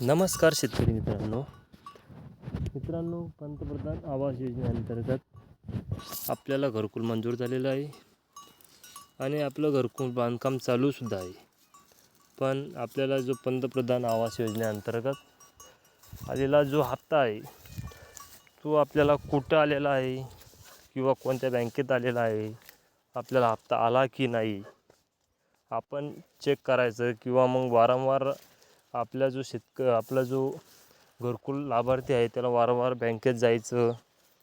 नमस्कार शेतकरी मित्रांनो. मित्रांनो पंतप्रधान आवास योजनेअंतर्गत आपल्याला घरकुल मंजूर झालेलं आहे आणि आपलं घरकुल बांधकाम चालूसुद्धा आहे. पण आपल्याला जो पंतप्रधान आवास योजनेअंतर्गत आलेला जो हप्ता आहे तो आपल्याला कुठं आलेला आहे किंवा कोणत्या बँकेत आलेला आहे आपल्याला हप्ता आला की नाही आपण चेक करायचं किंवा मग वारंवार आपला जो शेतक आपला जो घरकुल लाभार्थी आहे त्याला वारंवार बँकेत जायचं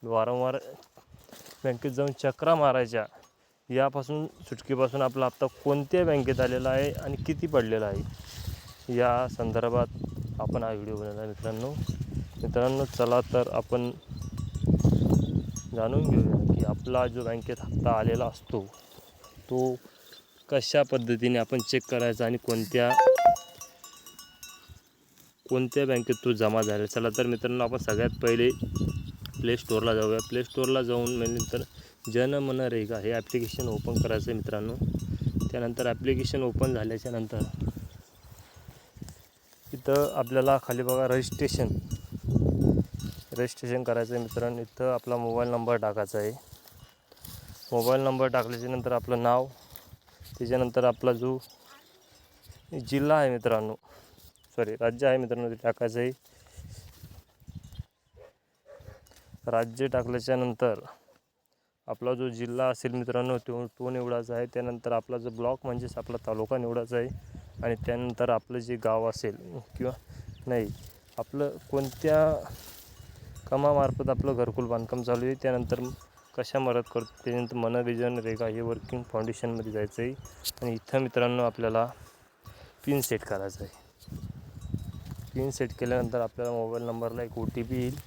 वारंवार बँकेत जाऊन चक्रा मारायच्या यापासून सुटकेपासून आपला हप्ता कोणत्या बँकेत आलेला आहे आणि किती पडलेला आहे? या संदर्भात आपण हा व्हिडिओ बनवला मित्रांनो. मित्रांनो चला तर आपण जाणून घेऊया की आपला जो बँकेत हप्ता आलेला असतो तो कशा पद्धतीने आपण चेक करायचा आणि कोणत्या कोणत्या बँकेत तो जमा झाला? चला तर मित्रांनो आपण सगळ्यात पहिले प्ले स्टोअरला जाऊया. प्ले स्टोअरला जाऊन नंतर जन मन रेगा हे ॲप्लिकेशन ओपन करायचं आहे मित्रांनो. त्यानंतर ॲप्लिकेशन ओपन झाल्याच्यानंतर इथं आपल्याला खाली बघा रजिस्ट्रेशन रजिस्ट्रेशन करायचं आहे मित्रांनो. इथं आपला मोबाईल नंबर टाकायचा आहे. मोबाईल नंबर टाकल्याच्यानंतर आपलं नाव त्याच्यानंतर आपला जो जिल्हा आहे मित्रांनो सॉरी राज्य आहे मित्रांनो ते टाकायचं आहे. राज्य टाकल्याच्या नंतर आपला जो जिल्हा असेल मित्रांनो तो तो निवडायचा आहे. त्यानंतर आपला जो ब्लॉक म्हणजेच आपला तालुका निवडायचा आहे. आणि त्यानंतर आपलं जे गाव असेल किंवा नाही आपलं कोणत्या कामामार्फत आपलं घरकुल बांधकाम चालू आहे त्यानंतर कशा मदत करतो त्यानंतर मनोविजन रेगा हे वर्किंग फाउंडेशनमध्ये जायचं आहे. आणि इथं मित्रांनो आपल्याला पिन सेट करायचं आहे. पिन सेट केल्यानंतर आपल्याला मोबाईल नंबरला एक ओ टी पी येईल.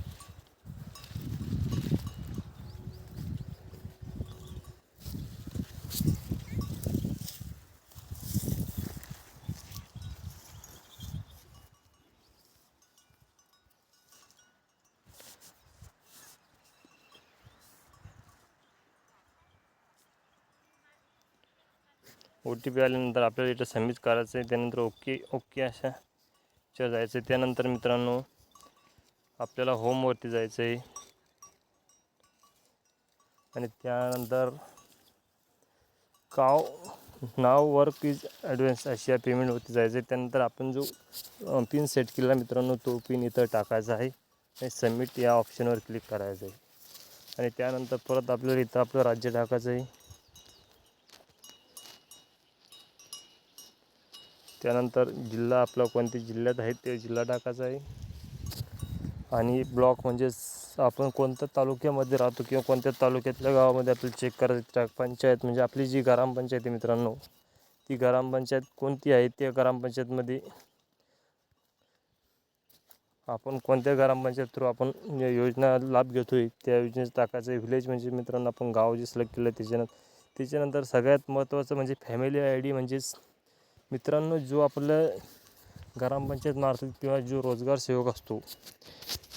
ओ टी पी आल्यानंतर आपल्याला इथं सबमिट करायचं आहे त्यानंतर ओके ओके अशा च्या जायचं आहे त्यानंतर मित्रांनो आपल्याला होमवरती जायचं आहे आणि त्यानंतर काव नाव वर्क इज ॲडव्हान्स अशी या पेमेंटवरती जायचं आहे त्यानंतर आपण जो पिन सेट केला मित्रांनो तो पिन इथं टाकायचा आहे. आणि सबमिट या ऑप्शनवर क्लिक करायचं आहे. आणि त्यानंतर परत आपल्याला इथं आपलं राज्य टाकायचं आहे. त्यानंतर जिल्हा आपला कोणत्या जिल्ह्यात आहे ते जिल्हा टाकायचा आहे. आणि ब्लॉक म्हणजेच आपण कोणत्या तालुक्यामध्ये राहतो किंवा कोणत्या तालुक्यातल्या गावामध्ये आपल्याला चेक करायचं पंचायत म्हणजे आपली जी ग्रामपंचायत आहे मित्रांनो ती ग्रामपंचायत कोणती आहे? त्या ग्रामपंचायतमध्ये आपण कोणत्या ग्रामपंचायत थ्रू आपण योजना लाभ घेतो आहे त्या योजनेचं टाकायचं आहे. व्हिलेज म्हणजे मित्रांनो आपण गाव जे सिलेक्ट केलं त्याच्यानंतर त्याच्यानंतर सगळ्यात महत्त्वाचं म्हणजे फॅमिली आय डी म्हणजेच मित्रांनो जो आपलं ग्रामपंचायत मार्फत किंवा जो रोजगार सेवक असतो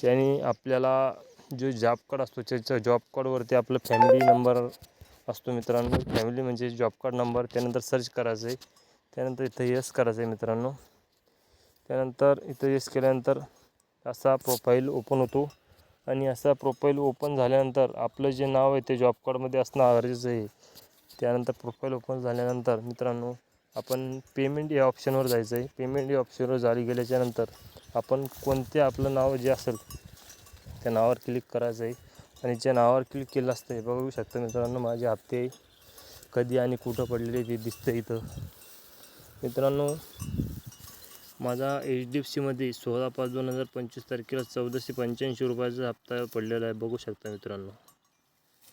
त्याने आपल्याला जो जॉब कार्ड असतो त्याच्या जॉब कार्डवरती आपलं फॅमिली नंबर असतो मित्रांनो. फॅमिली म्हणजे जॉब कार्ड नंबर त्यानंतर सर्च करायचं आहे त्यानंतर इथं यस करायचं आहे मित्रांनो. त्यानंतर इथं यस केल्यानंतर असा प्रोफाईल ओपन होतो आणि असा प्रोफाईल ओपन झाल्यानंतर आपलं जे नाव आहे ते जॉब कार्डमध्ये असणं गरजेचं आहे. त्यानंतर प्रोफाईल ओपन झाल्यानंतर मित्रांनो आपण पेमेंट या ऑप्शनवर जायचं आहे. पेमेंट या ऑप्शनवर जारी गेल्याच्यानंतर आपण कोणते आपलं नाव जे असेल त्या नावावर क्लिक करायचं आहे. आणि ज्या नावावर क्लिक केलं असतं हे बघू शकता मित्रांनो माझे हप्ते कधी आणि कुठं पडलेले ते दिसतं इथं. मित्रांनो माझा एच डी एफ सीमध्ये सोळा पाच दोन हजार पंचवीस तारखेला चौदाशे पंच्याऐंशी रुपयाचा हप्ता पडलेला आहे बघू शकता मित्रांनो.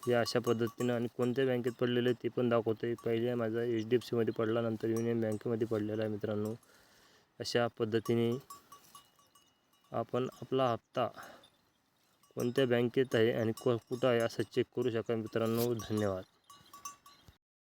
या अशा पद्धतीनं आणि कोणत्या बँकेत पडलेलं आहे ते पण दाखवतो आहे पहिले माझा एच डी एफ सीमध्ये पडला नंतर युनियन बँकेमध्ये पडलेला आहे मित्रांनो. अशा पद्धतीने आपण आपला हप्ता कोणत्या बँकेत आहे आणि को कुठं आहे असं चेक करू शकाल मित्रांनो. धन्यवाद.